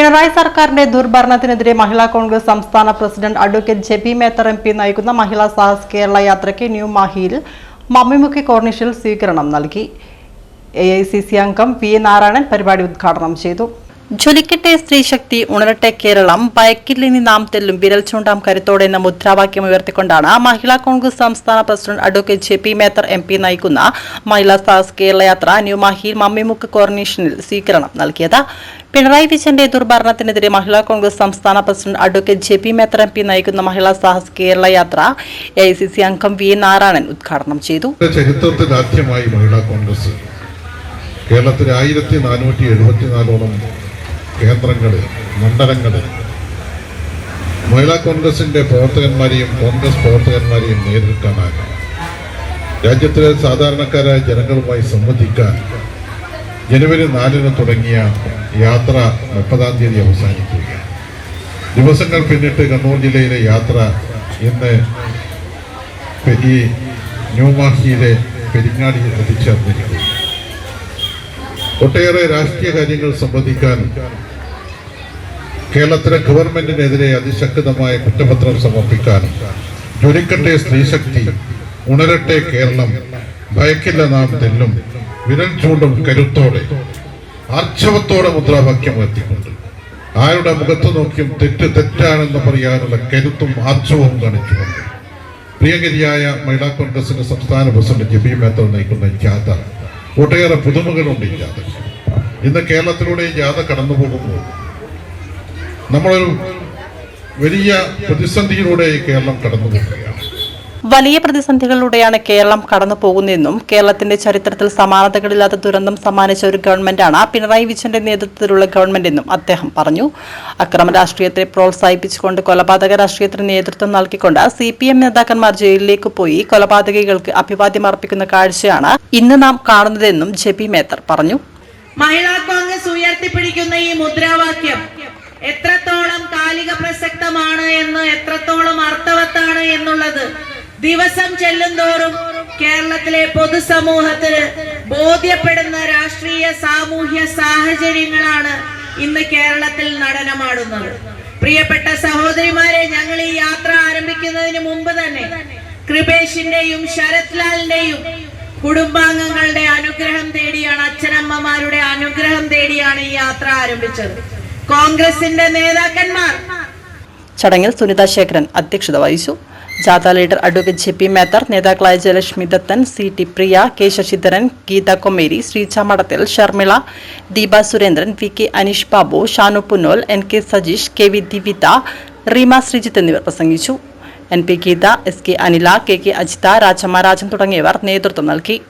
പിണറായി സർക്കാരിന്റെ ദുർഭരണത്തിനെതിരെ മഹിളാ കോൺഗ്രസ് സംസ്ഥാന president advocate Jebi Mather M P നയിക്കുന്ന മഹിളാ സാഹസ് കേരള യാത്രയ്ക്ക് ന്യൂ മാഹിയിൽ മമ്മിമുക്കി കോർണിഷിൽ സ്വീകരണം നൽകി. എ ഐ സി സി അംഗം വി നാരായണൻ പരിപാടി ഉദ്ഘാടനം ചെയ്തു. ജ്വലിക്കട്ടെ സ്ത്രീശക്തി ഉണരട്ടെ കേരളം. ഭയക്കില്ലിനി നാം തെല്ലും. വിരൽ ചൂണ്ടാം കരുത്തോടെ എന്ന മുദ്രാവാക്യം ഉയർത്തിക്കൊണ്ടാണ് മഹിളാ കോൺഗ്രസ് സംസ്ഥാന president advocate J P Mather M P നയിക്കുന്ന മഹിളാ സാഹസ് കേരള യാത്ര ന്യൂമാഹിയിൽ മമ്മിമുക്ക് കോർണേഷനിൽ സ്വീകരണം നൽകിയത്. പിണറായി വിജയന്റെ ദുർഭരണത്തിനെതിരെ മഹിളാ കോൺഗ്രസ് സംസ്ഥാന president advocate J P Mather M P നയിക്കുന്ന Mahila Sahas Kerala Yatra A I C C അംഗം വി നാരായണൻ ഉദ്ഘാടനം ചെയ്തു. ചരിത്രത്തിൽ കേരളത്തിൽ ആയിരത്തി നാനൂറ്റി എഴുപത്തിനാലോളം കേന്ദ്രങ്ങളിൽ മണ്ഡലങ്ങൾ മഹിളാ കോൺഗ്രസിന്റെ പ്രവർത്തകന്മാരെയും കോൺഗ്രസ് പ്രവർത്തകന്മാരെയും നേരിൽ രാജ്യത്തിലെ സാധാരണക്കാരായ ജനങ്ങളുമായി സംവദിക്കാൻ ജനുവരി നാലിന് തുടങ്ങിയ യാത്ര മുപ്പതാം തീയതി അവസാനിക്കുകയാണ്. ദിവസങ്ങൾ പിന്നിട്ട് കണ്ണൂർ ജില്ലയിലെ യാത്ര ഇന്ന് ഈ ന്യൂമാഹിയിലെ പെരിങ്ങാടിയിൽ എത്തിച്ചേർന്നിരിക്കുന്നു. ഒട്ടേറെ രാഷ്ട്രീയ കാര്യങ്ങൾ സംബന്ധിക്കാൻ കേരളത്തിലെ ഗവൺമെന്റിനെതിരെ അതിശക്തമായ കുറ്റപത്രം സമർപ്പിക്കാനും ജ്വലിക്കട്ടെ സ്ത്രീശക്തി ഉണരട്ടെ കേരളം ഭയക്കില്ല നാം തെല്ലും വിരൽ ചൂണ്ടും കരുത്തോടെ ആർച്ചവത്തോടെ മുദ്രാവാക്യം ഉയർത്തിക്കൊണ്ട്. ആരുടെ മുഖത്ത് നോക്കിയും തെറ്റ് തെറ്റാണെന്ന് പറയാനുള്ള കരുത്തും ആർച്ചവും കാണിച്ചുകൊണ്ട്. പ്രിയങ്കരിയായ മഹിളാ കോൺഗ്രസിന്റെ സംസ്ഥാന പ്രസിഡന്റ് ജബി മേത്തർ നയിക്കുന്ന ഈ ജാഥ ഒട്ടേറെ പുതുമകളുണ്ട് ഈ ജാഥ ഇന്ന് കേരളത്തിലൂടെ ഈ ജാഥ കടന്നു പോകുമ്പോൾ നമ്മളൊരു വലിയ പ്രതിസന്ധിയിലൂടെ കേരളം കടന്നു പോവുകയാണ് വലിയ പ്രതിസന്ധികളിലൂടെയാണ് കേരളം കടന്നു പോകുന്നതെന്നും കേരളത്തിന്റെ ചരിത്രത്തിൽ സമാനതകളില്ലാത്ത ദുരന്തം സമ്മാനിച്ച ഒരു ഗവൺമെന്റാണ് പിണറായി വിജയന്റെ നേതൃത്വത്തിലുള്ള ഗവൺമെന്റ് എന്നും അദ്ദേഹം പറഞ്ഞു. അക്രമ രാഷ്ട്രീയത്തെ പ്രോത്സാഹിപ്പിച്ചുകൊണ്ട് കൊലപാതക രാഷ്ട്രീയത്തിന് നേതൃത്വം നൽകിക്കൊണ്ട് സി പി എം നേതാക്കന്മാർ ജയിലിലേക്ക് പോയി. കൊലപാതകികൾക്ക് അഭിവാദ്യം അർപ്പിക്കുന്ന കാഴ്ചയാണ് ഇന്ന് നാം കാണുന്നതെന്നും ജെ പി മേത്തർ പറഞ്ഞു. മഹിളാ കോൺഗ്രസ് ഉയർത്തിപ്പിടിക്കുന്ന ഈ മുദ്രാവാക്യം എന്ന് എത്രത്തോളം അർത്ഥവത്താണ് എന്നുള്ളത് ദിവസം ചെല്ലുന്തോറും കേരളത്തിലെ പൊതുസമൂഹത്തിന് ബോധ്യപ്പെടുന്ന രാഷ്ട്രീയ സാമൂഹ്യ സാഹചര്യങ്ങളാണ് ഇന്ന് കേരളത്തിൽ നടനമാടുന്നത്. പ്രിയപ്പെട്ട സഹോദരിമാരെ ഞങ്ങൾ ഈ യാത്ര ആരംഭിക്കുന്നതിന് മുമ്പ് തന്നെ കൃപേഷിന്റെയും ശരത് ലാലിന്റെയും കുടുംബാംഗങ്ങളുടെ അനുഗ്രഹം തേടിയാണ് അച്ഛനമ്മമാരുടെ അനുഗ്രഹം തേടിയാണ് ഈ യാത്ര ആരംഭിച്ചത്. കോൺഗ്രസിന്റെ നേതാക്കന്മാർ ചടങ്ങിൽ സുനിത ശേഖരൻ അധ്യക്ഷത വഹിച്ചു. ജാഥ leader advocate J P Mather നേതാക്കളായ Jayalakshmi Dathan C T Priya K Sasidharan Geetha Komeri Sreeja Madathil Sharmila Deepa Surendran V K Aneesh Babu Shanu Punnol N K Sajeesh K V Divitha Reema Sreejith എന്നിവർ പ്രസംഗിച്ചു. N P Geetha S K Anila K K Ajitha Rajamma Rajan തുടങ്ങിയവർ നേതൃത്വം നൽകി.